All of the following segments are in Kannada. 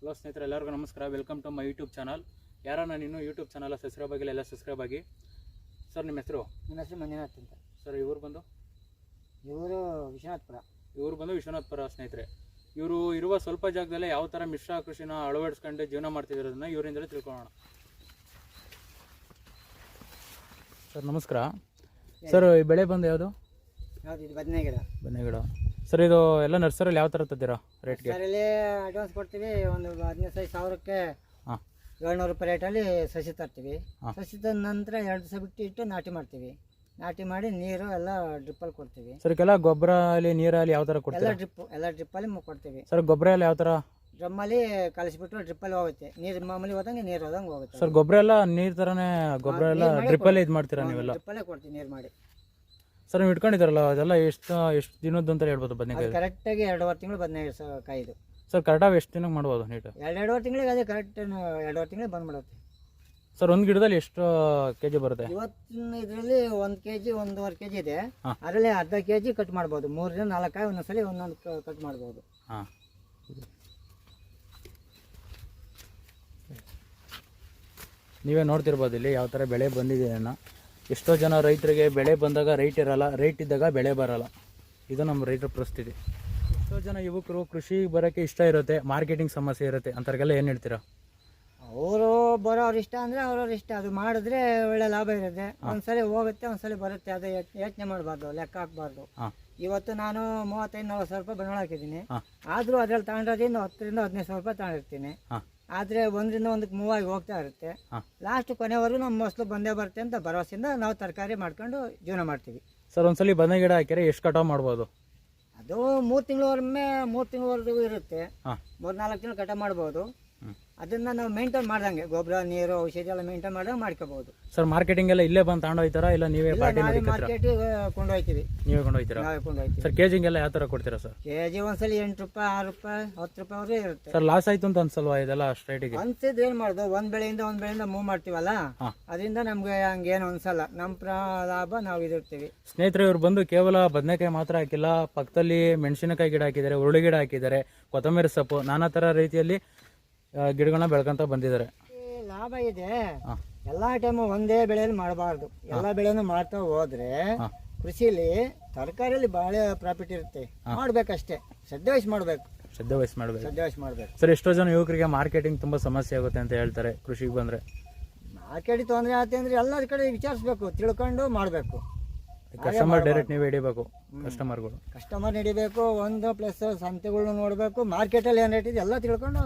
ಹಲೋ ಸ್ನೇಹಿತರೆ ಎಲ್ಲರಿಗೂ ನಮಸ್ಕಾರ. Welcome to my YouTube channel ಯಾರ ನಾನು ಇನ್ನೂ ಯೂಟ್ಯೂಬ್ ಚಾನಲ್ ಸಬ್ಸ್ಕ್ರೈಬ್ ಆಗಿಲ್ಲ ಎಲ್ಲ ಸಬ್ಸ್ಕ್ರೈಬ್ ಆಗಿ. ಸರ್ ನಿಮ್ಮ ಹೆಸರು? ನಿಮ್ಮ ಹೆಸರು ಮಂಜುನಾಥ್ ಅಂತ. ಸರ್ ಇವ್ರು ಬಂದು? ಇವರು ವಿಶ್ವನಾಥ್ಪುರ. ಇವರು ಬಂದು ವಿಶ್ವನಾಥ್ಪುರ ಸ್ನೇಹಿತರೆ. ಇವರು ಇರುವ ಸ್ವಲ್ಪ ಜಾಗದಲ್ಲೇ ಯಾವ ಥರ ಮಿಶ್ರ ಕೃಷಿನ ಅಳವಡಿಸ್ಕೊಂಡು ಜೀವನ ಮಾಡ್ತಿರೋದನ್ನ ಇವರಿಂದಲೇ ತಿಳ್ಕೊಳ್ಳೋಣ. ಸರ್ ನಮಸ್ಕಾರ. ಸರ್ ಈ ಬೆಳೆ ಬಂದು ಯಾವುದು? ಯಾವ್ದು ಇದು ಬದನೆ ಗಿಡ ಬನ್ನಿ ಗಿಡ ಸರ್ ಇದು ಎಲ್ಲ ನರ್ಸರಿಯಲ್ಲಿ ಯಾವ ಥರ ತದ್ದೀರಾ ರೇಟ್ಗೆ ಅದರಲ್ಲಿ ಅಡ್ವಾನ್ಸ್ ಕೊಡ್ತೀವಿ ಒಂದು ಹದಿನೈದು ಸಾವಿರಕ್ಕೆ ಹಾಂ. ಏಳ್ನೂರು ರೂಪಾಯಿ ರೇಟಲ್ಲಿ ಸಸಿ ತರ್ತೀವಿ. ಸಸಿ ತಂದ ನಂತರ ಎರಡು ದಿವಸ ಬಿಟ್ಟು ಇಟ್ಟು ನಾಟಿ ಮಾಡ್ತೀವಿ. ನಾಟಿ ಮಾಡಿ ನೀರು ಎಲ್ಲ ಡ್ರಿಪ್ಪಲ್ಲಿ ಕೊಡ್ತೀವಿ. ಸರ್ ಎಲ್ಲ ಗೊಬ್ಬರ ಅಲ್ಲಿ ನೀರಲ್ಲಿ ಯಾವ ಥರ ಎಲ್ಲ ಡ್ರಿಪ್ ಎಲ್ಲ ಡ್ರಿಪ್ಪಲ್ಲಿ ಕೊಡ್ತೀವಿ. ಸರ್ ಗೊಬ್ಬರ ಎಲ್ಲ ಯಾವ ಥರ ಡ್ರಮ್ಮಲ್ಲಿ ಕಲಿಸ್ಬಿಟ್ಟು ಡ್ರಿಪ್ಪಲ್ಲಿ ಹೋಗುತ್ತೆ. ನೀರು ಮಾಮೂಲಿ ಹೋದಂಗೆ ನೀರು ಹೋದಂಗೆ ಹೋಗುತ್ತೆ. ಸರ್ ಗೊಬ್ಬರ ಎಲ್ಲ ನೀರು ಥರನೇ ಗೊಬ್ಬರ ಎಲ್ಲ ಡ್ರಿಪ್ಪಲ್ಲೇ ಇದು ಮಾಡ್ತೀರಾ ನೀವೆಲ್ಲ? ಡ್ರಿಪ್ಪಲ್ಲೇ ಕೊಡ್ತೀವಿ ನೀರು ಮಾಡಿ. ಸರ್ ನೀವು ಇಟ್ಕೊಂಡಿದ್ದಾರಲ್ಲ ಅದೆಲ್ಲ ಎಷ್ಟು ಎಷ್ಟು ದಿನದ್ದು ಅಂತ ಹೇಳ್ಬೋದು ಬದನೆಕಾಯಿ ಕರೆಕ್ಟಾಗಿ ಎರಡೂವರೆ ತಿಂಗಳು ಬದನೆ ಕಾಯಿದು. ಸರ್ ಕರೆಕ್ಟಾಗಿ ಎಷ್ಟು ದಿನಕ್ಕೆ ಮಾಡ್ಬೋದು ನೀಟು? ಎರಡು ಎರಡೂವರೆ ತಿಂಗಳಿಗೆ ಅದೇ ಕರೆಕ್ಟ್ ಎರಡೂವರೆ ತಿಂಗಳಿಗೆ ಬಂದ್ಬಿಡುತ್ತೆ ಸರ್ ಒಂದು ಗಿಡದಲ್ಲಿ ಎಷ್ಟು ಕೆ ಜಿ ಬರುತ್ತೆ? ಇವತ್ತಿನ ಇದರಲ್ಲಿ ಒಂದು ಕೆ ಜಿ ಒಂದೂವರೆ ಕೆ ಜಿ ಇದೆ. ಹಾ. ಅದರಲ್ಲಿ ಅರ್ಧ ಕೆ ಜಿ ಕಟ್ ಮಾಡ್ಬೋದು. ಮೂರರಿಂದ ನಾಲ್ಕಾಯಿ ಒಂದೊಂದ್ಸಲಿ ಒಂದೊಂದು ಕಟ್ ಮಾಡ್ಬೋದು. ಹಾಂ. ನೀವೇ ನೋಡ್ತಿರ್ಬೋದು ಇಲ್ಲಿ ಯಾವ ಥರ ಬೆಳೆ ಬಂದಿದೆ ಅನ್ನೋ. ಎಷ್ಟೋ ಜನ ರೈತರಿಗೆ ಬೆಳೆ ಬಂದಾಗ ರೈಟ್ ಇರಲ್ಲ ರೈಟ್ ಇದ್ದಾಗ ಬೆಳೆ ಬರಲ್ಲ. ಇದು ನಮ್ಮ ರೈತರ ಪರಿಸ್ಥಿತಿ. ಎಷ್ಟೋ ಜನ ಯುವಕರು ಕೃಷಿ ಬರೋಕ್ಕೆ ಇಷ್ಟ ಇರುತ್ತೆ ಮಾರ್ಕೆಟಿಂಗ್ ಸಮಸ್ಯೆ ಇರುತ್ತೆ ಅಂಥವ್ರಿಗೆಲ್ಲ ಏನು ಹೇಳ್ತೀರಾ? ಅವರು ಬರೋರು ಇಷ್ಟ ಅಂದರೆ ಅವ್ರವ್ರ ಇಷ್ಟ ಅದು ಮಾಡಿದ್ರೆ ಒಳ್ಳೆ ಲಾಭ ಇರುತ್ತೆ. ಒಂದ್ಸಲಿ ಹೋಗುತ್ತೆ ಒಂದ್ಸಲಿ ಬರುತ್ತೆ ಅದು ಯೋಚನೆ ಮಾಡಬಾರ್ದು ಲೆಕ್ಕ ಹಾಕ್ಬಾರ್ದು. ಇವತ್ತು ನಾನು ಮೂವತ್ತೈದು ನಲ್ವತ್ತು ಸಾವಿರ ರೂಪಾಯಿ ಬಂಡವಾಳ ಹಾಕಿದ್ದೀನಿ. ಆದರೂ ಅದ್ರಲ್ಲಿ ತಗೊಂಡೋದ್ರಿಂದ ಹತ್ತರಿಂದ ಹದಿನೈದು ಸಾವಿರ ರೂಪಾಯಿ ತಗೊಂಡಿರ್ತೀನಿ. ಆದರೆ ಒಂದರಿಂದ ಒಂದಕ್ಕೆ ಮೂವಾಗಿ ಹೋಗ್ತಾ ಇರುತ್ತೆ. ಲಾಸ್ಟ್ ಕೊನೆವರೆಗೂ ನಮ್ಮ ಮೊಸಲು ಬಂದೇ ಬರುತ್ತೆ ಅಂತ ಭರವಸೆಯಿಂದ ನಾವು ತರಕಾರಿ ಮಾಡ್ಕೊಂಡು ಜೀವನ ಮಾಡ್ತೀವಿ. ಸರ್ ಒಂದ್ಸಲಿ ಬದನೆ ಗಿಡ ಹಾಕಿದ್ರೆ ಎಷ್ಟು ಕಟಾವ್ ಮಾಡ್ಬೋದು? ಅದು ಮೂರು ತಿಂಗಳವರೆಗೆ ಮೂರು ತಿಂಗಳವರೆಗೂ ಇರುತ್ತೆ. ಮೂರು ನಾಲ್ಕು ತಿಂಗಳು ಕಟಾವ್ ಮಾಡ್ಬೋದು. ಅದನ್ನ ನಾವು ಮೇಂಟೈನ್ ಮಾಡ್ದಂಗೆ. ಗೊಬ್ಬರ ನೀರು ಔಷಧಿ ಎಲ್ಲ ಮೇಂಟೈನ್ ಮಾಡ್ದಂಗೆ ಮಾಡ್ಕೋಬಹುದು ಸರ್ ಮಾರ್ಕೆಟಿಂಗ್ ಎಲ್ಲ ಇಲ್ಲೇ ಬಂದು ತಗೊಂಡು ಹೋಗ್ತಾರಾ ಇಲ್ಲ ನೀವೇ ಕೊಂಡೋಯ್ತೀವಿ ಪಾರ್ಟಿ ನಾವೇ ಮಾರ್ಕೆಟಿಗೆ ಕೊಂಡೋಗ್ತೀವಿ ನೀವೇ ಸರ್ ಕೇಜಿಂಗೆಲ್ಲ ಯಾವ ಥರ ಕೊಡ್ತೀರಾ ಸರ್ ಕೆ ಜಿ ಒಂದ್ಸಲಿ ಎಂಟು ರೂಪಾಯಿ ಆರು ರೂಪಾಯಿ ಹತ್ತು ರೂಪಾಯಿವರೆಗೂ ಇರುತ್ತೆ. ಸರ್ ಲಾಸ್ ಆಯ್ತು ಅಂತ ಅನ್ಸಲ್ವಾ ಇದೆಲ್ಲ ಸ್ಟ್ರೈಟಿಗೆ ಅನ್ಸಿದ್ರೆ ಏನು ಮಾಡೋದು? ಒಂದ್ ಬೆಳೆಯಿಂದ ಒಂದ್ ಬೆಳೆಯಿಂದ ಮೂವ್ ಮಾಡ್ತೀವಲ್ಲ? ಹಾಂ. ಅದರಿಂದ ನಮ್ಗೆ ಹಂಗೇನು ಅನ್ಸಲ್ಲ. ನಮ್ಮ ಪ್ರ ಲಾಭ ನಾವು ಇದಿರ್ತೀವಿ. ಸ್ನೇಹಿತರೆ ಇವ್ರು ಬಂದು ಕೇವಲ ಬದನೆಕಾಯಿ ಮಾತ್ರ ಹಾಕಿಲ್ಲ. ಪಕ್ಕದಲ್ಲಿ ಮೆಣಸಿನಕಾಯಿ ಗಿಡ ಹಾಕಿದ್ದಾರೆ ಉರುಳಿ ಗಿಡ ಹಾಕಿದ್ದಾರೆ ಕೊತ್ತಂಬರಿ ಸೊಪ್ಪು ನಾನಾ ಥರ ರೀತಿಯಲ್ಲಿ ಗಿಡಗಳನ್ನ ಬೆಳ್ಕೊಂತ ಬಂದಿದ್ದಾರೆ. ಲಾಭ ಇದೆ. ಎಲ್ಲಾ ಟೈಮ್ ಒಂದೇ ಬೆಳೆಯಲ್ಲಿ ಮಾಡಬಾರ್ದು. ಎಲ್ಲಾ ಬೆಳೆನೂ ಮಾಡ್ತಾ ಹೋದ್ರೆ ಕೃಷಿಲಿ ತರಕಾರಿಯಲ್ಲಿ ಬಹಳ ಪ್ರಾಫಿಟ್ ಇರುತ್ತೆ. ಮಾಡ್ಬೇಕಷ್ಟೇ. ಶ್ರದ್ಧೆ ವಹಿಸಿ ಮಾಡ್ಬೇಕು. ಶ್ರದ್ಧೆ ವಹಿಸಿ ಮಾಡ್ಬೇಕು. ಶ್ರದ್ಧೆ ವಹಿಸಿ ಮಾಡ್ಬೇಕು. ಸರ್ ಎಷ್ಟೋ ಜನ ಯುವಕರಿಗೆ ಮಾರ್ಕೆಟಿಂಗ್ ತುಂಬಾ ಸಮಸ್ಯೆ ಆಗುತ್ತೆ ಅಂತ ಹೇಳ್ತಾರೆ ಕೃಷಿಗೆ ಬಂದ್ರೆ. ಮಾರ್ಕೆಟ್ ತೊಂದರೆ ಆಗುತ್ತೆ ಅಂದ್ರೆ ಎಲ್ಲರ ಕಡೆ ವಿಚಾರಿಸ್ಬೇಕು ತಿಳ್ಕೊಂಡು ಮಾಡಬೇಕು. ಕಸ್ಟಮರ್ ಡೈರೆಕ್ಟ್ ನೀವು ಹಿಡಿಬೇಕು ಕಸ್ಟಮರ್ಗಳು ಕಸ್ಟಮರ್ ಹಿಡಿಬೇಕು ಒಂದು ಪ್ಲಸ್ ಸಂತೆಗಳನ್ನ ನೋಡಬೇಕು ಮಾರ್ಕೆಟಲ್ಲಿ ಏನ್ ರೇಟ್ ಇದೆ ಎಲ್ಲ ತಿಳ್ಕೊಂಡು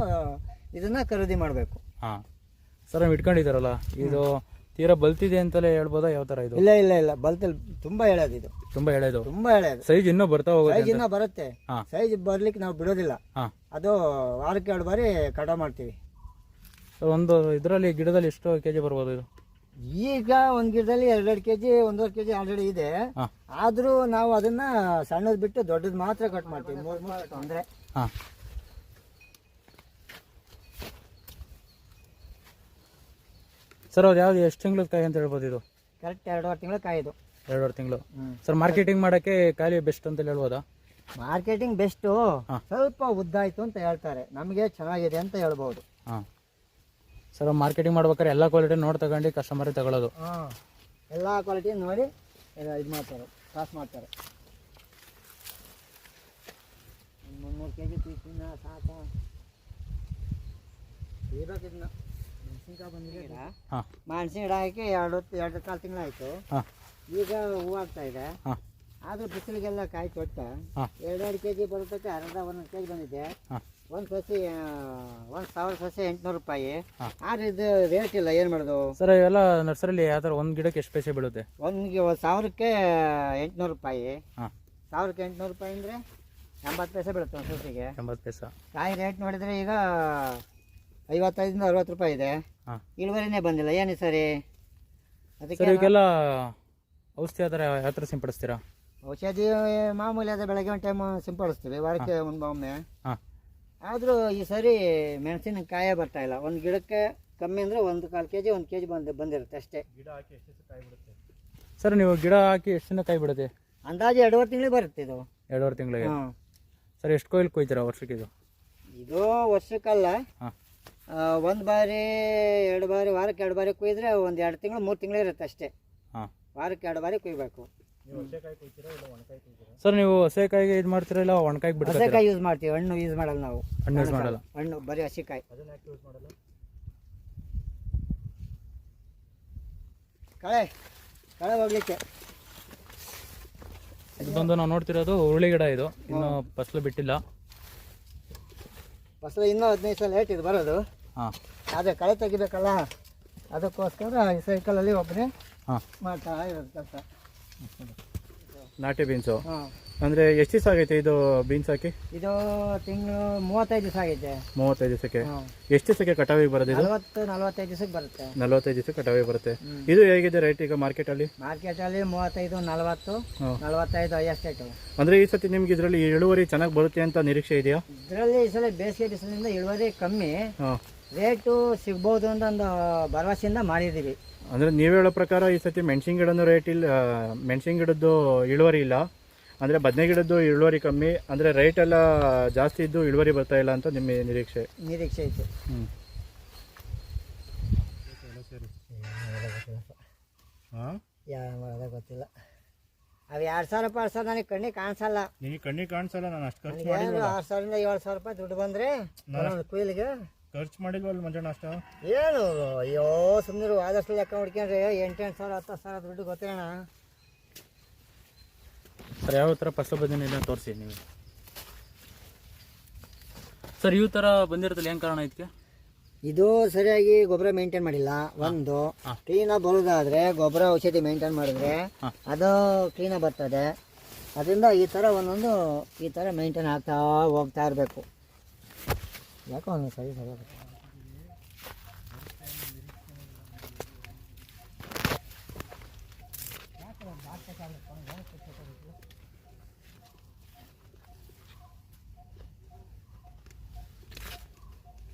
ಇದನ್ನ ಖರೀದಿ ಮಾಡಬೇಕು. ಹಾಂ. ಸರ್ ನಾವು ಇಟ್ಕೊಂಡಿದ್ದಾರಲ್ಲ? ಇದು ತೀರಾ ಬಲ್ತಿದೆ ಅಂತಲೇ ಹೇಳ್ಬೋದಾ? ಯಾವ ತರ ಇದು? ಇಲ್ಲ ಇಲ್ಲ ಇಲ್ಲ. ಬಲ್ತಲ್ಲಿ ತುಂಬಾ ಎಳೆದು ಇದು. ತುಂಬಾ ಎಳೆದು? ತುಂಬಾ ಎಳೆದು. ಸೈಜ್ ಇನ್ನೂ ಬರ್ತಾ ಹೋಗೋದು ಸೈಜ್ ಇನ್ನೂ ಬರುತ್ತೆ. ಹಾಂ. ಸೈಜ್ ಬರ್ಲಿಕ್ಕೆ ನಾವು ಬಿಡೋದಿಲ್ಲ. ಹಾಂ. ಅದು ವಾರಕ್ಕೆ ಎರಡು ಬಾರಿ ಕಟ ಮಾಡ್ತೀವಿ. ಸರ್ ಒಂದು ಇದರಲ್ಲಿ ಗಿಡದಲ್ಲಿ ಎಷ್ಟು ಕೆ ಜಿ ಬರ್ಬೋದು ಇದು? ಈಗ ಒಂದ್ ಗಿಡದಲ್ಲಿ ಎರಡೆರಡು ಕೆಜಿ ಒಂದೂವರೆ ಕೆಜಿ ಆಲ್ರೆಡಿ ಇದೆ. ಹಾಂ. ಆದ್ರೂ ನಾವು ಅದನ್ನ ಸಣ್ಣದ್ ಬಿಟ್ಟು ದೊಡ್ಡದ್ ಮಾತ್ರ ಕಟ್ ಮಾಡ್ತೀವಿ. ಮೂರ್ ಮೂರ್ ತೊಂದ್ರೆ. ಹಾಂ. ಸರ್ ಅದು ಯಾವ್ದು ಎಷ್ಟು ತಿಂಗಳ ಕಾಯಿ ಅಂತ ಹೇಳ್ಬೋದು ಇದು? ಕರೆಕ್ಟ್ ಎರಡೂವರೆ ತಿಂಗಳ ಕಾಯಿದು ಎರಡೂವರೆ ತಿಂಗಳು. ಸರ್ ಮಾರ್ಕೆಟಿಂಗ್ ಮಾಡೋಕ್ಕೆ ಕಾಯಿ ಬೆಸ್ಟ್ ಅಂತ ಹೇಳ್ಬೋದಾ? ಮಾರ್ಕೆಟಿಂಗ್ ಬೆಸ್ಟ್ ಹಾ. ಸ್ವಲ್ಪ ಉದ್ದಾಯ್ತು ಅಂತ ಹೇಳ್ತಾರೆ. ನಮಗೆ ಚೆನ್ನಾಗಿದೆ ಅಂತ ಹೇಳ್ಬೋದು. ಹಾಂ. ಸರ್ ಮಾರ್ಕೆಟಿಂಗ್ ಮಾಡ್ಬೇಕಾದ್ರೆ ಎಲ್ಲ ಕ್ವಾಲಿಟಿ ನೋಡಿ ತಗೊಂಡು ಕಸ್ಟಮರ್ ತಗೊಳ್ಳೋದು ಎಲ್ಲ ಕ್ವಾಲಿಟಿ ನೋಡಿ ಇದು ಮಾಡ್ತಾರೆ ಕಾಸ್ ಮಾಡ್ತಾರೆ. ಒಂದು ಮುನ್ನೂರು ಕೆ ಜಿ ಪೀಸಿನ ಸಾಕ? ಇದನ್ನ ಮೆಣಸಿನ್ಕಾಯಿ ಬಂದಿದೆ ಹಾಂ. ಮೆಣಸಿನ ಗಿಡ ಹಾಕಿ ಎರಡು ಎರಡು ಕಾಲು ತಿಂಗಳಾಯ್ತು. ಹಾಂ. ಈಗ ಹೂ ಆಗ್ತಾ ಇದೆ. ಆದ್ರೆ ಬಿಸಿಲಿಗೆಲ್ಲ ಕಾಯಿ ಕೊಟ್ಟ ಎರಡೆರಡು ಕೆ ಜಿ ಬರುತ್ತೆ ಅರ್ಧ ಒಂದೊಂದು ಕೆ ಜಿ ಬಂದಿದೆ ಒಂದು ಸಸಿ ಒಂದು ಸಾವಿರ ಸಸಿ ಎಂಟುನೂರು ರೂಪಾಯಿ. ಆದ್ರೆ ಇದು ರೇಟ್ ಇಲ್ಲ ಏನು ಮಾಡೋದು? ಸರ್ ಇವೆಲ್ಲ ನರ್ಸರಿಲಿ ಯಾವ ಥರ ಒಂದು ಗಿಡಕ್ಕೆ ಎಷ್ಟು ಪೈಸೆ ಬೀಳುತ್ತೆ? ಒಂದ್ಗೆ ಒಂದು ಸಾವಿರಕ್ಕೆ ಎಂಟುನೂರು ರೂಪಾಯಿ. ಸಾವಿರಕ್ಕೆ ಎಂಟುನೂರು ರೂಪಾಯಿ ಅಂದರೆ ಎಂಬತ್ತು ಪೈಸೆ ಬೀಳುತ್ತೆ ಒಂದು ಸಸಿಗೆ. ಎಂಬತ್ತು ಪೈಸೆ. ಕಾಯಿ ರೇಟ್ ನೋಡಿದ್ರೆ ಈಗ ಐವತ್ತೈದರಿಂದ ಅರವತ್ತು ರೂಪಾಯಿ ಇದೆ. ಇಳುವರಿನೇ ಬಂದಿಲ್ಲ. ಏನು ಸರಿ? ಅದಕ್ಕೆ ಸರ್ ಇವಕ್ಕೆಲ್ಲ ಔಷಧಿ ಯಾವ ಥರ ಯಾವ ಥರ ಸಿಂಪಡಿಸ್ತೀರಾ? ಔಷಧಿ ಮಾಮೂಲಿ ಅದೇ ಬೆಳಗ್ಗೆ ಒಂದು ಟೈಮ್ ಸಿಂಪಡಿಸ್ತೀವಿ ವಾರಕ್ಕೆ ಒಂದು ಒಮ್ಮೆ. ಹಾಂ. ಆದರೂ ಈ ಸರಿ ಮೆಣಸಿನಕಾಯೇ ಬರ್ತಾ ಇಲ್ಲ. ಒಂದು ಗಿಡಕ್ಕೆ ಕಮ್ಮಿ ಅಂದರೆ ಒಂದು ಕಾಲು ಕೆ ಜಿ ಒಂದು ಕೆ ಜಿ ಬಂದು ಬಂದಿರುತ್ತೆ ಅಷ್ಟೇ. ಸರ್ ನೀವು ಗಿಡ ಹಾಕಿ ಎಷ್ಟು ದಿನ ಕಾಯಿ ಬಿಡುತ್ತೆ? ಅಂದಾಜು ಎರಡುವರೆ ತಿಂಗಳಿಗೆ ಬರುತ್ತೆ ಇದು. ಎರಡೂವರೆ ತಿಂಗಳಿಗೆ? ಹಾಂ. ಸರ್ ಎಷ್ಟು ಕೊಯ್ಲು ಕೊಯ್ತೀರಾ ವರ್ಷಕ್ಕೆ ಇದು? ಇದು ವರ್ಷಕ್ಕಲ್ಲ. ಹಾಂ. ಒಂದು ಬಾರಿ ಎರಡು ಬಾರಿ ವಾರಕ್ಕೆ ಎರಡು ಬಾರಿ ಕುಯ್ದ್ರೆ ಒಂದು ಎರಡು ತಿಂಗಳು ಮೂರು ತಿಂಗಳು ಇರುತ್ತೆ ಅಷ್ಟೇ. ಹಾಂ. ವಾರಕ್ಕೆ ಎರಡು ಬಾರಿ ಕುಯ್ಬೇಕು. ಸರ್ ನೀವು ಹಸೆಕಾಯಿಗೆ ಇದು ಮಾಡ್ತೀರಾ ಇಲ್ಲ ಒಣಕಾಯಿ ಬಿಡ್ತೀರಾ? ಹಸೆಕಾಯಿ ಯೂಸ್ ಮಾಡ್ತೀವಿ ಹಣ್ಣು ಯೂಸ್ ಮಾಡಲ್ಲ ನಾವು. ಹಣ್ಣು ಯೂಸ್ ಮಾಡಲ್ಲ. ಹಣ್ಣು ಬರೀ ಹಸಿಕಾಯಿ. ಕಳೆ ಕಳೆ ಹೋಗ್ಲಿಕ್ಕೆ. ಇದು ಬಂದು ನಾವು ನೋಡ್ತಿರೋದು ಹುರುಳಿ ಗಿಡ ಇದು. ಇನ್ನು ಫಸಲು ಬಿಟ್ಟಿಲ್ಲ. ಫಸಲು ಇನ್ನೂ ಹದಿನೈದು ಸಲ ಲೇಟ್ ಇದು ಬರೋದು. ಹಾಂ. ಆದರೆ ಕಳೆ ತೆಗಿಬೇಕಲ್ಲ ಅದಕ್ಕೋಸ್ಕರ ಈ ಸೈಕಲಲ್ಲಿ ಒಬ್ಬನೇ ಹಾಂ. ಮಾಡ್ತಾ ಇರೋದು ಕೆಲಸ ನಾಟಿ ಬೀನ್ಸು ಹಾಂ. ಅಂದರೆ ಎಷ್ಟು ದಿವಸ ಆಗೈತೆ ಇದು ಬೀನ್ಸ್ ಹಾಕಿ? ಇದು ತಿಂಗಳು ಮೂವತ್ತೈದು ದಿವಸ ಆಗೈತೆ. ಮೂವತ್ತೈದು ದಿವಸಕ್ಕೆ? ಹಾಂ. ಎಷ್ಟು ದಿವಸಕ್ಕೆ ಕಟಾವಿಗೆ ಬರೋದು ಇದು? ನಲವತ್ತು ನಲವತ್ತೈದು ದಿವಸಕ್ಕೆ ಬರುತ್ತೆ. ನಲವತ್ತೈದು ದಿವಸ ಕಟಾವಿಗೆ ಬರುತ್ತೆ. ಇದು ಹೇಗಿದೆ ರೇಟ್ ಈಗ ಮಾರ್ಕೆಟಲ್ಲಿ ಮಾರ್ಕೆಟಲ್ಲಿ ಮೂವತ್ತೈದು ನಲವತ್ತು ಹಾಂ. ನಲವತ್ತೈದು ಹೈಯೆಸ್ಟ್ ರೇಟು ಅಂದರೆ ಈ ಸತಿ ನಿಮ್ಗೆ ಇದರಲ್ಲಿ ಇಳುವರಿ ಚೆನ್ನಾಗಿ ಬರುತ್ತೆ ಅಂತ ನಿರೀಕ್ಷೆ ಇದೆಯಾ? ಇದರಲ್ಲಿ ಈ ಸಲ ಬೇಸಿಗೆ ಬಿಸಿಲಿಂದ ಇಳುವರಿ ಕಮ್ಮಿ. ಹಾಂ. ರೇಟು ಸಿಗ್ಬೋದು ಅಂತ ಒಂದು ಭರವಸೆಯಿಂದ ಮಾಡಿದ್ದೀವಿ. ಅಂದರೆ ನೀವು ಹೇಳೋ ಪ್ರಕಾರ ಈ ಸತಿ ಮೆಣಸಿನ ಗಿಡನೂ ರೇಟ್ ಇಲ್ಲ ಮೆಣಸಿನ ಗಿಡದ್ದು ಇಳುವರಿ ಇಲ್ಲ. ಅಂದರೆ ಬದನೆ ಗಿಡದ್ದು ಇಳುವರಿ ಕಮ್ಮಿ ಅಂದರೆ ರೇಟ್ ಎಲ್ಲ ಜಾಸ್ತಿ ಇದ್ದು ಇಳುವರಿ ಬರ್ತಾ ಇಲ್ಲ ಅಂತ ನಿಮ್ಮ ನಿರೀಕ್ಷೆ? ನಿರೀಕ್ಷೆ ಇತ್ತು ಹ್ಞೂ ಹಾಂ? ಯಾವ ಮಾಡೋದ ಗೊತ್ತಿಲ್ಲ. ಅವು ಎರಡು ಸಾವಿರ ರೂಪಾಯಿ ಆರು ಸಾವಿರ ನನಗೆ ಕಣ್ಣಿಗೆ ಕಾಣಿಸಲ್ಲ. ನಿಮಗೆ ಕಣ್ಣಿಗೆ ಕಾಣಿಸಲ್ಲ ನಾನು ಅಷ್ಟು ಖರ್ಚು ಮಾಡಿ ಆರು ಸಾವಿರದಿಂದ ಏಳು ಸಾವಿರ ರೂಪಾಯಿ ದುಡ್ಡು ಬಂದರೆ ಕುಯ್ಲಿಗೆ ಖರ್ಚು ಮಾಡಿಲ್ವಲ್ಲ ಮಂಜಣ್ಣ ಅಷ್ಟು? ಏನು? ಅಯ್ಯೋ ಸುಮ್ಮನೆ ಆದಷ್ಟು ಲೆಕ್ಕ ಹೊಡ್ಕೊಂಡ್ರೆ ಎಂಟೆಂಟು ಸಾವಿರ ಹತ್ತು ಸಾವಿರ ದುಡ್ಡು ಗೊತ್ತಿರೋಣ ಸರ್ ಯಾವ ಥರ ಫಸಲು ಬಂದಿನ ತೋರಿಸಿ ನೀವು? ಸರ್ ಈ ಥರ ಬಂದಿರೋದಲ್ಲಿ ಏನು ಕಾರಣ ಇದಕ್ಕೆ? ಇದು ಸರಿಯಾಗಿ ಗೊಬ್ಬರ ಮೇಂಟೈನ್ ಮಾಡಿಲ್ಲ. ಒಂದು. ಕ್ಲೀನಾಗಿ ಬರೋದಾದ್ರೆ ಗೊಬ್ಬರ ಔಷಧಿ ಮೇಂಟೈನ್ ಮಾಡಿದ್ರೆ. ಅದು ಕ್ಲೀನಾಗಿ ಬರ್ತದೆ. ಅದರಿಂದ ಈ ಥರ ಒಂದೊಂದು ಈ ಥರ ಮೇಂಟೈನ್ ಆಗ್ತಾ ಹೋಗ್ತಾ ಇರಬೇಕು. ಯಾಕೋ ಒಂದು ಸರಿ ಸರಿ